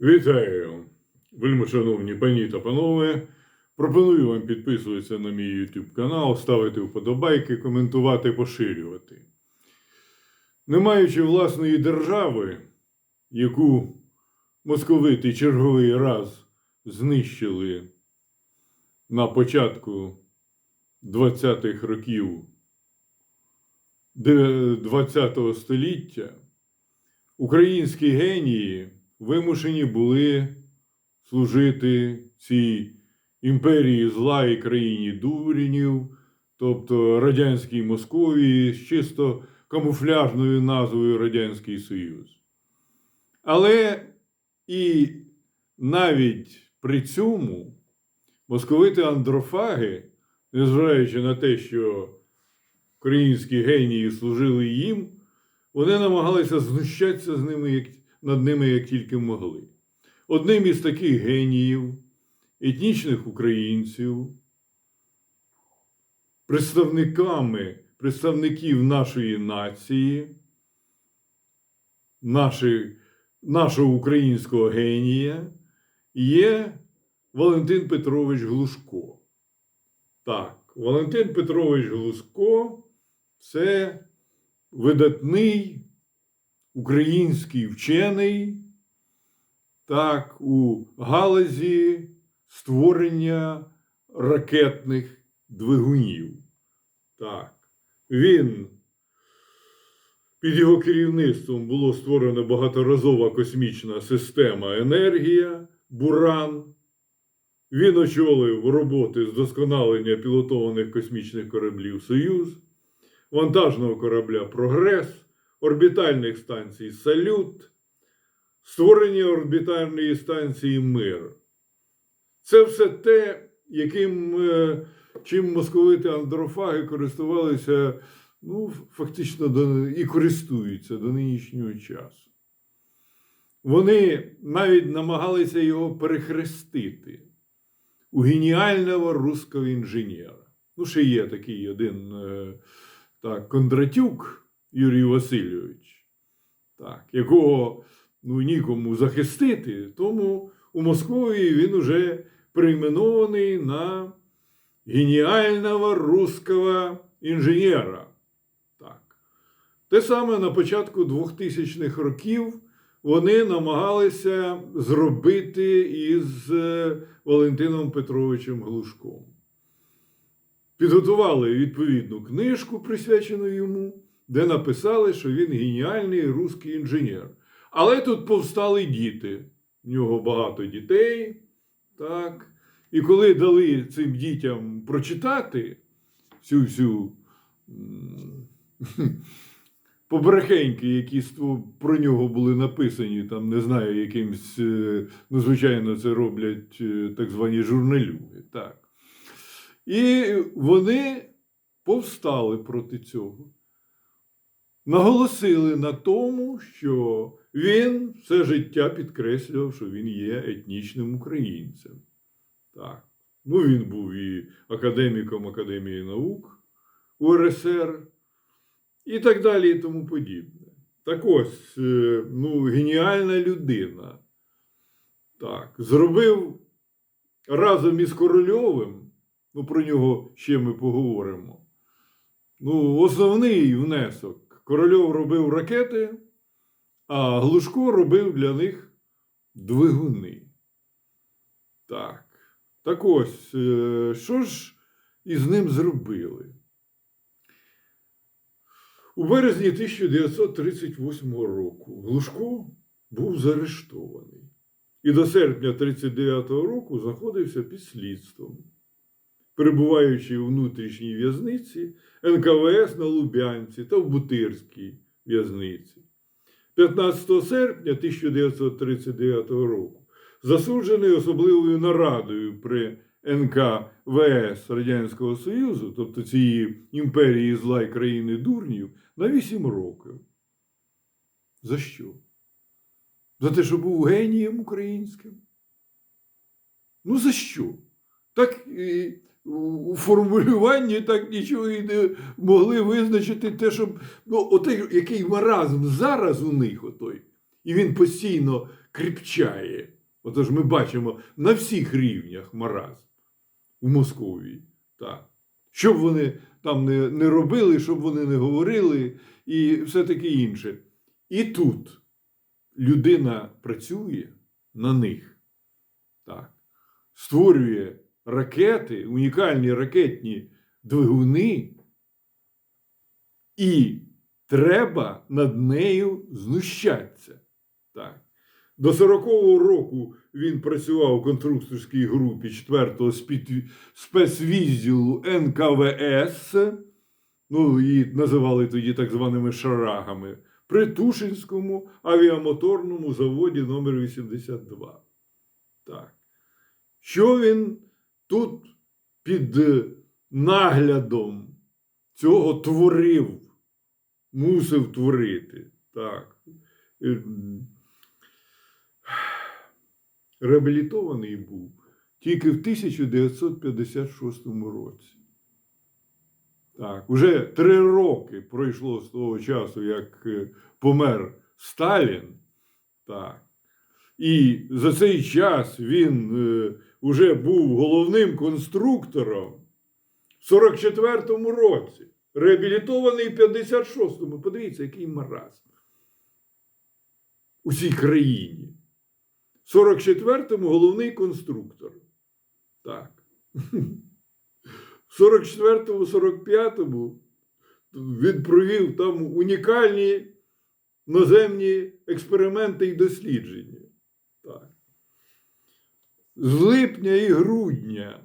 Вітаю, вельми шановні пані та панове. Пропоную вам підписуватися на мій YouTube канал, ставити вподобайки, коментувати, поширювати. Не маючи власної держави, яку московити черговий раз знищили на початку 20-х років ХХ століття, українські генії вимушені були служити цій імперії зла і країні дурінів, тобто радянській Московії з чисто камуфляжною назвою Радянський Союз. Але і навіть при цьому московити андрофаги, незважаючи на те, що українські генії служили їм, вони намагалися знущатися з ними як, над ними як тільки могли. Одним із таких геніїв, етнічних українців, представниками представників нашої нації, нашої, нашого українського генія, є Валентин Петрович Глушко. Так, Валентин Петрович Глушко це видатний український вчений, так, у галузі створення ракетних двигунів. Так, він під його керівництвом було створено багаторазова космічна система енергія Буран. Він очолив роботи з досконалення пілотованих космічних кораблів Союз, вантажного корабля Прогрес, орбітальних станцій Салют, створення орбітальної станції Мир. Це все те, яким, е, чим московити андрофаги користувалися, ну, фактично до, і користуються до нинішнього часу. Вони навіть намагалися його перехрестити у геніального руського інженера. Ну, ще є такий один е, так, Кондратюк Юрій Васильович, так, якого ну, нікому захистити, тому у Московії він уже перейменований на геніального руського інженера. Так. Те саме на початку 2000-х років вони намагалися зробити із е, Валентином Петровичем Глушком. Підготували відповідну книжку, присвячену йому, де написали, що він геніальний русський інженер. Але тут повстали діти. В нього багато дітей. Так. І коли дали цим дітям прочитати всю всю побрехеньки, які про нього були написані, там не знаю, якимсь, е, ну, звичайно, це роблять е, так звані журналюги. Так. І вони повстали проти цього. Наголосили на тому, що він все життя підкреслював, що він є етнічним українцем. Так. Ну, він був і академіком Академії наук УРСР і так далі, і тому подібне. Так ось, е, ну, геніальна людина. Так, зробив разом із Корольовим, ну про нього ще ми поговоримо. Ну, основний внесок. Корольов робив ракети, а Глушко робив для них двигуни. Так. Так ось, е, що ж із ним зробили? У березні 1938 року Глушко був заарештований і до серпня 1939 року знаходився під слідством, перебуваючи у внутрішній в'язниці НКВС на Лубянці та в Бутирській в'язниці. 15 серпня 1939 року засуджений особливою нарадою при НКВС Радянського Союзу, тобто цієї імперії зла і країни дурнів, на 8 років. За що? За те, що був генієм українським? Ну за що? Так у формулюванні так нічого і не могли визначити те, щоб ну, отей, який маразм зараз у них отой. І він постійно кріпчає. Отож ми бачимо на всіх рівнях маразм у Московії. Так. Що б вони там не, не робили, що б вони не говорили, і все таке інше. І тут людина працює на них. Так. Створює ракети, унікальні ракетні двигуни, і треба над нею знущатися. Так. До 40-го року він працював у конструкторській групі 4-го спід- спецвідділу НКВС, ну, її називали тоді так званими шарагами, при Тушинському авіамоторному заводі номер 82. Так. Що він тут під наглядом цього творив, мусив творити? Так. Е, реабілітований був тільки в 1956 році. Так, уже три роки пройшло з того часу, як е, помер Сталін. Так. І за цей час він е, уже був головним конструктором в 44-му році, реабілітований в 56-му. Подивіться, який маразм у цій країні. В 44-му головний конструктор. Так. В 44-му, 45-му він провів там унікальні наземні експерименти і дослідження. Так. З липня і грудня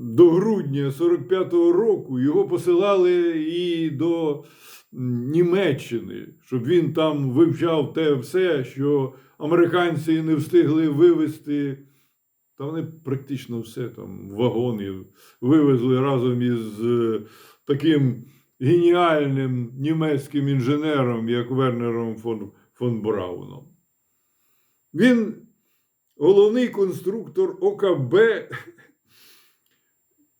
до грудня 45-го року його посилали і до Німеччини, щоб він там вивчав те все, що американці не встигли вивезти. Та вони практично все там вагони вивезли разом із е, таким геніальним німецьким інженером, як Вернером фон, фон Брауном. Він головний конструктор ОКБ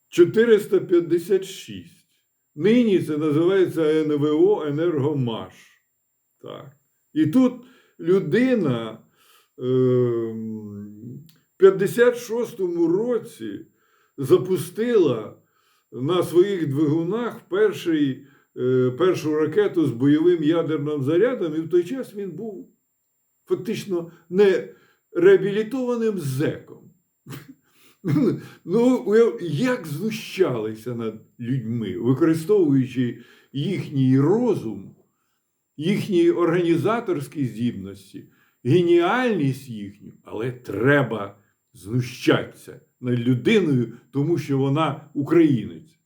456. Нині це називається НВО Енергомаш. Так. І тут людина е, в 56-му році запустила на своїх двигунах перший, е, першу ракету з бойовим ядерним зарядом, і в той час він був фактично не реабілітованим зеком. Ну, як знущалися над людьми, використовуючи їхній розум, їхні організаторські здібності, геніальність їхню, але треба знущатися над людиною, тому що вона українець.